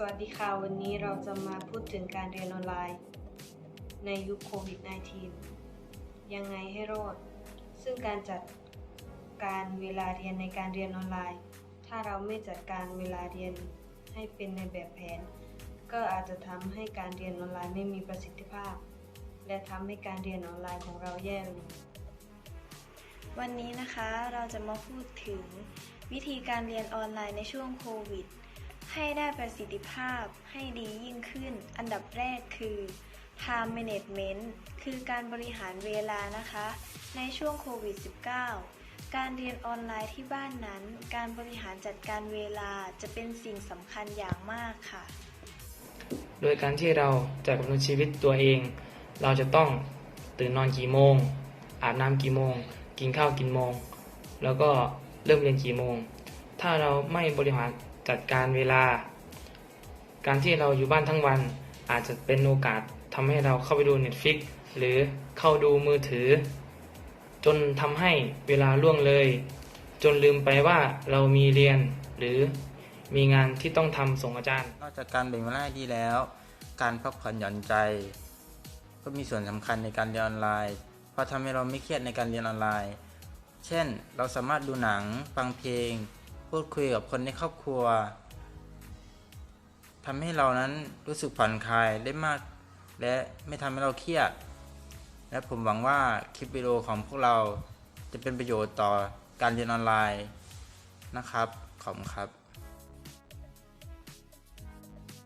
สวัสดีค่ะ วันนี้เราจะมาพูดถึงการเรียนออนไลน์ ในยุคโควิด -19 ยังไงให้รอด ซึ่งการจัดการเวลาเรียนในการเรียนออนไลน์ ถ้าเราไม่จัดการเวลาเรียนให้เป็นในแบบแผน ก็อาจจะทำให้การเรียนออนไลน์ไม่มีประสิทธิภาพ และทำให้การเรียนออนไลน์ของเราแย่ลงวันนี้นะคะเราจะมาพูดถึงวิธีการเรียนออนไลน์ในช่วงโควิด ให้ได้ประสิทธิภาพให้ดียิ่งขึ้น อันดับแรกคือ time management คือการบริหารเวลานะคะ ในช่วงโควิด -19 การเรียนออนไลน์ที่บ้านนั้น การบริหารจัดการเวลาจะเป็นสิ่งสำคัญอย่างมากค่ะ โดยการที่เราจะกำหนดชีวิตตัวเอง เราจะต้องตื่นนอนกี่โมง อาบน้ำกี่โมง กินข้าวกี่โมง แล้วก็เริ่มเรียนกี่โมง ถ้าเราไม่บริหาร จัดการเวลา การที่เราอยู่บ้านทั้งวัน อาจจะเป็นโอกาสทำให้เราเข้าไปดู Netflix หรือเข้าดูมือถือ จนทำให้เวลาล่วงเลย จนลืมไปว่าเรามีเรียนหรือมีงานที่ต้องทำส่งอาจารย์นอกจากการแบ่งเวลาดีแล้ว การพักผ่อนหย่อนใจ ก็มีส่วนสำคัญในการเรียนออนไลน์เพราะทำให้เราไม่เครียดในการเรียนออนไลน์ เช่น เราสามารถดูหนัง ฟังเพลง พูดคุยกับคนในครอบครัวทำให้เรานั้นรู้สึกผ่อนคลายได้มาก และไม่ทำให้เราเครียด และผมหวังว่าคลิปวิดีโอของพวกเราจะเป็นประโยชน์ต่อการเรียนออนไลน์นะครับ ขอบคุณครับ